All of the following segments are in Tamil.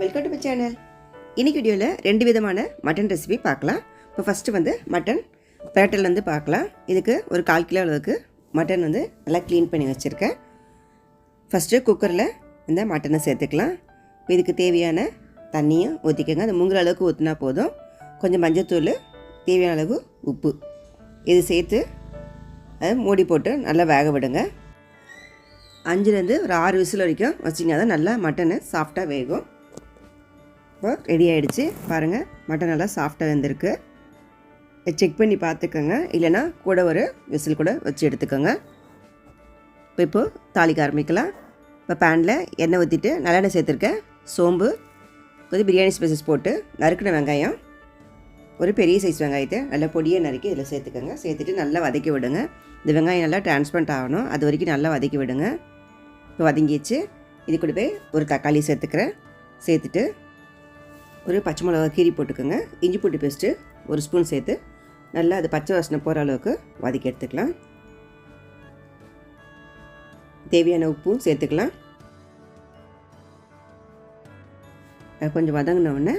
வெல்கம் டு மை சேனல் இன்னைக்கு வீடியோவில் ரெண்டு விதமான மட்டன் ரெசிபி பார்க்கலாம். இப்போ ஃபஸ்ட்டு வந்து மட்டன் பேட்டர்லேருந்து பார்க்கலாம். இதுக்கு ஒரு கால் கிலோ அளவுக்கு மட்டன் வந்து நல்லா க்ளீன் பண்ணி வச்சுருக்கேன். ஃபஸ்ட்டு குக்கரில் இந்த மட்டனை சேர்த்துக்கலாம். இப்போ இதுக்கு தேவையான தண்ணியும் ஊற்றிக்கோங்க அது முங்குற அளவுக்கு ஊற்றினா போதும். கொஞ்சம் மஞ்சத்தூள் தேவையான அளவு உப்பு. இது சேர்த்து அதை மூடி போட்டு நல்லா வேக விடுங்க. அஞ்சுலேருந்து ஒரு ஆறு விசில் வரைக்கும் வச்சிங்கன்னா தான் நல்லா மட்டனு சாஃப்டாக வேகும். இப்போ ரெடி ஆகிடுச்சு பாருங்கள் மட்டன் நல்லா சாஃப்டாக வந்திருக்கு. செக் பண்ணி பார்த்துக்கோங்க. இல்லைன்னா கூட ஒரு விசில் கூட வச்சு எடுத்துக்கோங்க. இப்போ இப்போது தாளிக்க ஆரம்பிக்கலாம். இப்போ பேனில் எண்ணெய் ஊற்றிட்டு நல்லெண்ணெய் சேர்த்துருக்கேன். சோம்பு கொஞ்சம் பிரியாணி ஸ்பைசஸ் போட்டு நறுக்கின வெங்காயம். ஒரு பெரிய சைஸ் வெங்காயத்தை நல்லா பொடியை நறுக்கி இதில் சேர்த்துக்கோங்க. சேர்த்துட்டு நல்லா வதக்கி விடுங்க. இந்த வெங்காயம் நல்லா டிரான்ஸ்பரண்ட் ஆகணும். அது வரைக்கும் நல்லா வதக்கி விடுங்க. இப்போ வதங்கிச்சு இது கூட போய் ஒரு தக்காளி சேர்த்துக்கிறேன். சேர்த்துட்டு ஒரு பச்சை மிளகா கீரி போட்டுக்கோங்க. இஞ்சி பூண்டு பேஸ்ட்டு ஒரு ஸ்பூன் சேர்த்து நல்லா அது பச்சை வாசனை போகிற அளவுக்கு வதக்கி எடுத்துக்கலாம். தேவையான உப்பும் சேர்த்துக்கலாம். அது கொஞ்சம் வதங்கின உடனே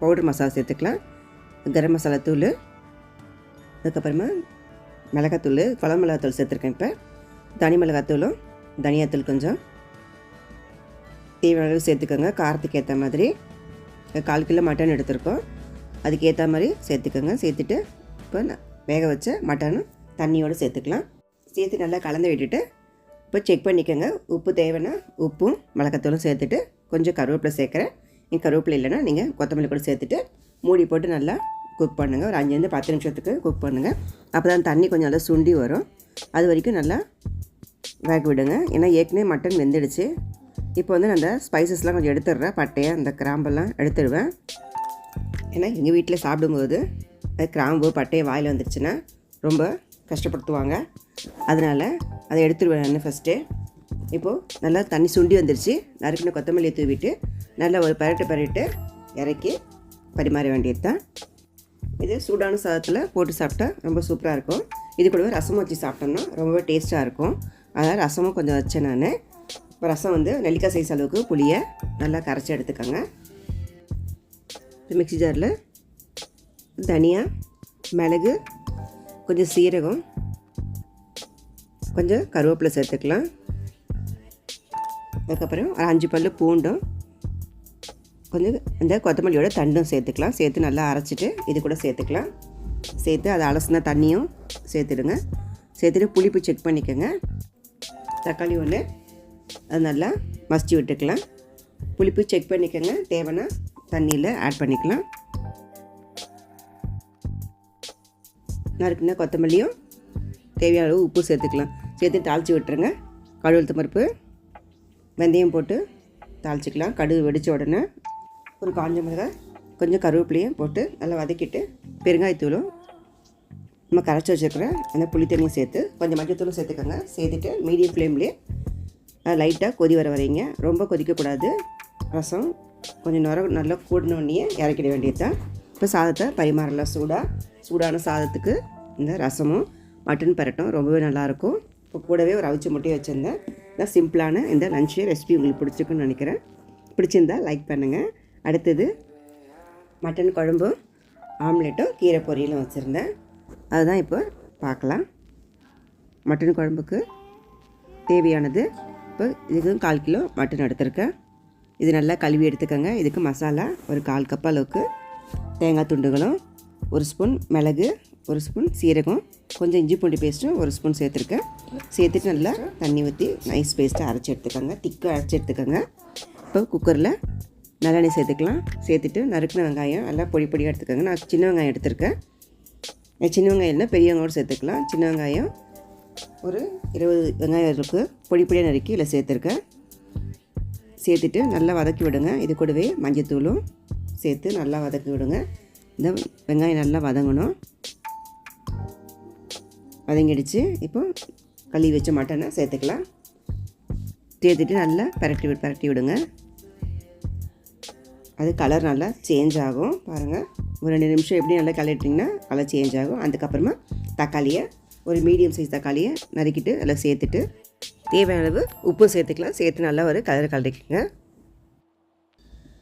பவுடர் மசாலா சேர்த்துக்கலாம். கரம் மசாலா தூள் அதுக்கப்புறமா மிளகாத்தூள் குழம்பு மிளகாத்தூள் சேர்த்துருக்கேன் இப்போ. தனி மிளகாத்தூளும் தனியாத்தூள் கொஞ்சம். தேவையான அளவு சேர்த்துக்கோங்க. காரத்துக்கு ஏற்ற மாதிரி. கால் கிலோ மட்டன் எடுத்திருக்கோம். அதுக்கேற்ற மாதிரி சேர்த்துக்கோங்க. சேர்த்துட்டு இப்போ வேக வச்ச மட்டனும் தண்ணியோடு சேர்த்துக்கலாம். சேர்த்து நல்லா கலந்து விட்டுட்டு இப்போ செக் பண்ணிக்கோங்க. உப்பு தேவைன்னா உப்பும் மிளகாத்தூளும் சேர்த்துட்டு கொஞ்சம் கருவேப்பிலை சேர்க்குறேன். நீங்கள் கருவேப்பிலை இல்லைன்னா நீங்கள் கொத்தமல்லி கூட சேர்த்துட்டு மூடி போட்டு நல்லா குக் பண்ணுங்கள் ஒரு அஞ்சுலேருந்து பத்து நிமிஷத்துக்கு குக் பண்ணுங்கள் அப்போ தான் தண்ணி கொஞ்சம் நல்லா சுண்டி வரும். அது வரைக்கும் நல்லா வேக விடுங்க. ஏன்னா ஏற்கனவே மட்டன் வெந்துடுச்சு. இப்போ வந்து நான் அந்த ஸ்பைசஸ்லாம் கொஞ்சம் எடுத்துடுறேன். பட்டையை அந்த கிராம்பெல்லாம் எடுத்துடுவேன். ஏன்னா எங்கள் வீட்டில் சாப்பிடும்போது அது கிராம்பு பட்டையை வாயில் வந்துடுச்சுன்னா ரொம்ப கஷ்டப்படுத்துவாங்க. அதனால் அதை எடுத்துடுவேன் நான் ஃபஸ்ட்டு இப்போது நல்லா தண்ணி சுண்டி வந்துருச்சு. நறுக்கின கொத்தமல்லியை தூவிட்டு நல்லா ஒரு பரட்டு பரட்டு இறக்கி பரிமாற வேண்டியது தான் இது சூடான சாதத்தில் போட்டு சாப்பிட்டா ரொம்ப சூப்பராக இருக்கும். இது கூடவே ரசம் வச்சு சாப்பிட்டோம்னா ரொம்பவே டேஸ்ட்டாக இருக்கும். அதனால் ரசமும் கொஞ்சம் வச்சேன் நான். இப்போ ரசம் வந்து நெல்லிக்காய் சைஸ் அளவுக்கு புளியை நல்லா கரைச்சி எடுத்துக்கோங்க. மிக்ஸி ஜாரில் தனியா மிளகு கொஞ்சம் சீரகம் கொஞ்சம் கருவேப்பிலை சேர்த்துக்கலாம். அதுக்கப்புறம் ஒரு அஞ்சு பல் பூண்டும் கொஞ்சம் இந்த கொத்தமல்லியோட தண்டும் சேர்த்துக்கலாம். சேர்த்து நல்லா அரைச்சிட்டு இது கூட சேர்த்துக்கலாம். சேர்த்து அதை அலசின தண்ணியும் சேர்த்துடுங்க. சேர்த்துட்டு புளிப்பு செக் பண்ணிக்கோங்க. தக்காளி ஒன்று அது நல்லா மசிச்சு விட்டுக்கலாம். புளிப்பு செக் பண்ணிக்கோங்க. தேவைன்னா தண்ணியில் ஆட் பண்ணிக்கலாம். நறுக்குன்னா கொத்தமல்லியும் தேவையான அளவு உப்பு சேர்த்துக்கலாம். சேர்த்து தாளித்து விட்டுருங்க. கடுகு பருப்பு வெந்தயம் போட்டு தாளிச்சிக்கலாம். கடுகு வெடித்த உடனே ஒரு காஞ்ச மிளகாய் கொஞ்சம் கருவேப்பிலையும் போட்டு நல்லா வதக்கிட்டு பெருங்காயத்தூளும் நம்ம கரைச்சி வச்சுருக்கிற அந்த புளி தண்ணியும் சேர்த்து கொஞ்சம் மஞ்சத்தூளும் சேர்த்துக்கோங்க. சேர்த்துட்டு மீடியம் ஃப்ளேம்லேயே லைட்டாக கொதி வர வரைங்க. ரொம்ப கொதிக்கக்கூடாது. ரசம் கொஞ்சம் நேரம் நல்லா கூடினோடனே இறக்கிட வேண்டியது தான் இப்போ சாதத்தை பரிமாறலாம் சூடாக சூடான சாதத்துக்கு இந்த ரசமும் மட்டன் பரட்டும் ரொம்பவே நல்லாயிருக்கும். இப்போ கூடவே ஒரு அவிச்ச முட்டையை வச்சுருந்தேன். இதான் சிம்பிளான இந்த லஞ்சு ரெசிபி உங்களுக்கு பிடிச்சிருக்குன்னு நினைக்கிறேன். பிடிச்சிருந்தா லைக் பண்ணுங்கள் அடுத்தது மட்டன் குழம்பும் ஆம்லெட்டும் கீரை பொரியலும் வச்சுருந்தேன். அதுதான் இப்போ பார்க்கலாம். மட்டன் குழம்புக்கு தேவையானது இப்போ இதுக்கும் கால் கிலோ மட்டன் எடுத்திருக்கேன். இது நல்லா கழுவி எடுத்துக்கோங்க. இதுக்கு மசாலா ஒரு கால் கப் அளவுக்கு தேங்காய் துண்டுகளும் ஒரு ஸ்பூன் மிளகு ஒரு ஸ்பூன் சீரகம் கொஞ்சம் இஞ்சி பூண்டு பேஸ்ட்டும் ஒரு ஸ்பூன் சேர்த்துருக்கேன். சேர்த்துட்டு நல்லா தண்ணி ஊற்றி நைஸ் பேஸ்ட்டாக அரைச்சி எடுத்துக்கோங்க. திக்காக அரைச்சி எடுத்துக்கோங்க. இப்போ குக்கரில் நல்லெண்ணெய் சேர்த்துக்கலாம். சேர்த்துட்டு நறுக்கின வெங்காயம் நல்லா பொடி பொடியாக எடுத்துக்கோங்க. நான் சின்ன வெங்காயம் எடுத்திருக்கேன். சின்ன வெங்காயம் இல்லை பெரிய சேர்த்துக்கலாம். சின்ன வெங்காயம் ஒரு இருபது வெங்காயம் இருக்கு பொடி பொடியாக நறுக்கி இதில் சேர்த்துருக்கேன். சேர்த்துட்டு நல்லா வதக்கி விடுங்க. இது கூடவே மஞ்சத்தூளும் சேர்த்து நல்லா வதக்கி விடுங்க. இந்த வெங்காயம் நல்லா வதங்கணும். வதங்கிடுச்சு. இப்போ கழுவி வச்ச மட்டனை சேர்த்துக்கலாம். சேர்த்துட்டு நல்லா பரட்டி வி பரட்டி விடுங்க. அது கலர் நல்லா சேஞ்ச் ஆகும். பாருங்கள் ஒரு ரெண்டு நிமிஷம் எப்படி நல்லா கலட்டிங்கன்னா கலர் சேஞ்ச் ஆகும். அதுக்கப்புறமா தக்காளியை ஒரு மீடியம் சைஸ் தக்காளியை நறுக்கிட்டு அதில் சேர்த்துட்டு தேவையான அளவு உப்பு சேர்த்துக்கலாம். சேர்த்து நல்லா ஒரு கலர் கலரிக்குங்க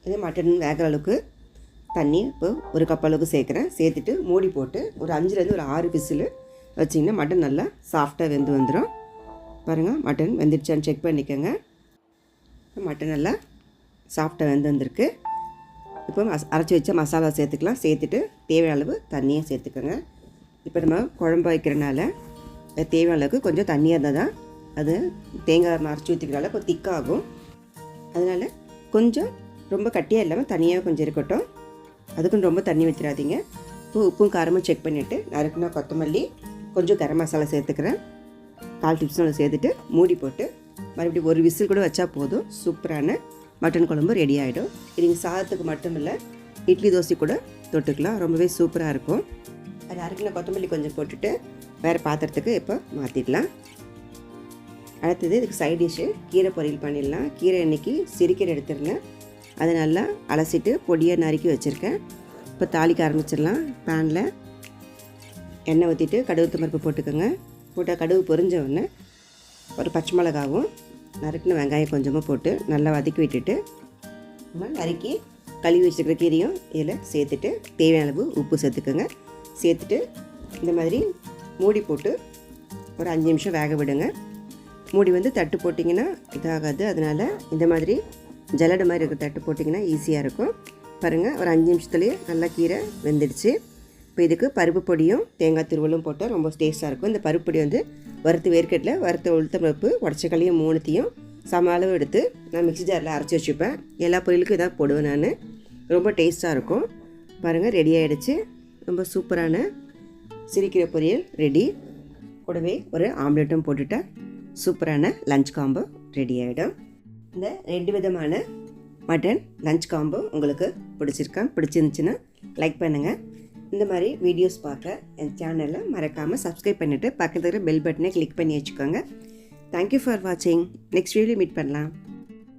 இதே மட்டன் வேகிற அளவுக்கு தண்ணி இப்போ ஒரு கப் அளவுக்கு சேர்க்குறேன். சேர்த்துட்டு மூடி போட்டு ஒரு அஞ்சுலேருந்து ஒரு ஆறு விசில் வச்சிங்கன்னா மட்டன் நல்லா சாஃப்டாக வெந்து வந்துடும் பாருங்கள் மட்டன் வெந்துடுச்சான்னு செக் பண்ணிக்கோங்க. மட்டன் நல்லா சாஃப்டாக வெந்து வந்திருக்கு. இப்போ அரைச்சி வச்ச மசாலா சேர்த்துக்கலாம். சேர்த்துட்டு தேவையான அளவு தண்ணியும் சேர்த்துக்கோங்க. இப்போ நம்ம குழம்பு வைக்கிறனால தேவையான அளவுக்கு கொஞ்சம் தண்ணியாக இருந்தால் தான் அது தேங்காய் மறைச்சி ஊற்றிக்கிறனால கொஞ்சம் திக்காகும். அதனால் கொஞ்சம் ரொம்ப கட்டியாக இல்லாமல் தனியாக கொஞ்சம் இருக்கட்டும். அதுக்கும் ரொம்ப தண்ணி வச்சிடாதீங்க இப்போ உப்பும் காரமும் செக் பண்ணிவிட்டு நறுக்குனா கொத்தமல்லி கொஞ்சம் கரம் மசாலா சேர்த்துக்கிறேன். கால் டிப்ஸும் சேர்த்துட்டு மூடி போட்டு மறுபடியும் ஒரு விசில் கூட வச்சா போதும். சூப்பரான மட்டன் குழம்பு ரெடி ஆகிடும் இது நீங்கள் சாதத்துக்கு மட்டும் இல்லை இட்லி தோசை கூட தொட்டுக்கலாம். ரொம்பவே சூப்பராக இருக்கும். அது அரைக்கின கொத்தமல்லி கொஞ்சம் போட்டுட்டு வேறு பாத்திரத்துக்கு இப்போ மாற்றிடலாம் அடுத்தது இதுக்கு சைட் டிஷ்ஷு கீரை பொரியல் பண்ணிடலாம். கீரை இன்றைக்கி சிறுக்கீரை எடுத்துருந்தேன் அதை நல்லா அலசிட்டு பொடியை நறுக்கி வச்சுருக்கேன். இப்போ தாளிக்க ஆரம்பிச்சிடலாம் பேனில் எண்ணெய் ஊற்றிட்டு கடுகு துமருப்பு போட்டுக்கோங்க. போட்டால் கடுகு பொரிஞ்ச உடனே ஒரு பச்சை மிளகாவும் நறுக்கின வெங்காயம் கொஞ்சமாக போட்டு நல்லா வதக்கி விட்டுட்டு நறுக்கி கழுவி வச்சுருக்கிற கீரையும் இதில் சேர்த்துட்டு தேவையான அளவு உப்பு சேர்த்துக்கோங்க. சேர்த்துட்டு இந்த மாதிரி மூடி போட்டு ஒரு அஞ்சு நிமிஷம் வேக விடுங்க. மூடி வந்து தட்டு போட்டிங்கன்னா இதாகாது. அதனால் இந்த மாதிரி ஜல்லடை மாதிரி இருக்க தட்டு போட்டிங்கன்னா ஈஸியாக இருக்கும். பாருங்கள் ஒரு அஞ்சு நிமிஷத்துலேயே நல்லா கீரை வெந்துடுச்சு. இப்போ இதுக்கு பருப்பு பொடியும் தேங்காய் திருவள்ளும் போட்டால் ரொம்ப டேஸ்ட்டாக இருக்கும். இந்த பருப்பு பொடி வந்து வறுத்து வேர்க்கட்டில் வறுத்த உளுத்தம் பருப்பு உடச்சக்கல்லையும் மூணுத்தையும் சம அளவு எடுத்து நான் மிக்ஸி ஜாரில் அரைச்சி வச்சுப்பேன். எல்லா பொரியலுக்கும் இதாக போடுவேன் நான். ரொம்ப டேஸ்ட்டாக இருக்கும். பாருங்கள் ரெடி ஆகிடுச்சு ரொம்ப சூப்பரான சிரிக்கிற பொரியல் ரெடி கூடவே ஒரு ஆம்லெட்டும் போட்டுட்டேன் சூப்பரான லஞ்ச் காம்போ ரெடி ஆகிடும் இந்த ரெண்டு விதமான மட்டன் லஞ்ச் காம்போ உங்களுக்கு பிடிச்சிருக்கா? பிடிச்சிருந்துச்சுன்னா லைக் பண்ணுங்கள் இந்த மாதிரி வீடியோஸ் பார்க்க என் சேனலை மறக்காமல் சப்ஸ்கிரைப் பண்ணிவிட்டு பக்கத்தில் பெல் பட்டனை கிளிக் பண்ணி வச்சுக்கோங்க. தேங்க்யூ ஃபார் வாட்சிங் நெக்ஸ்ட் வீடியோ மீட் பண்ணலாம்.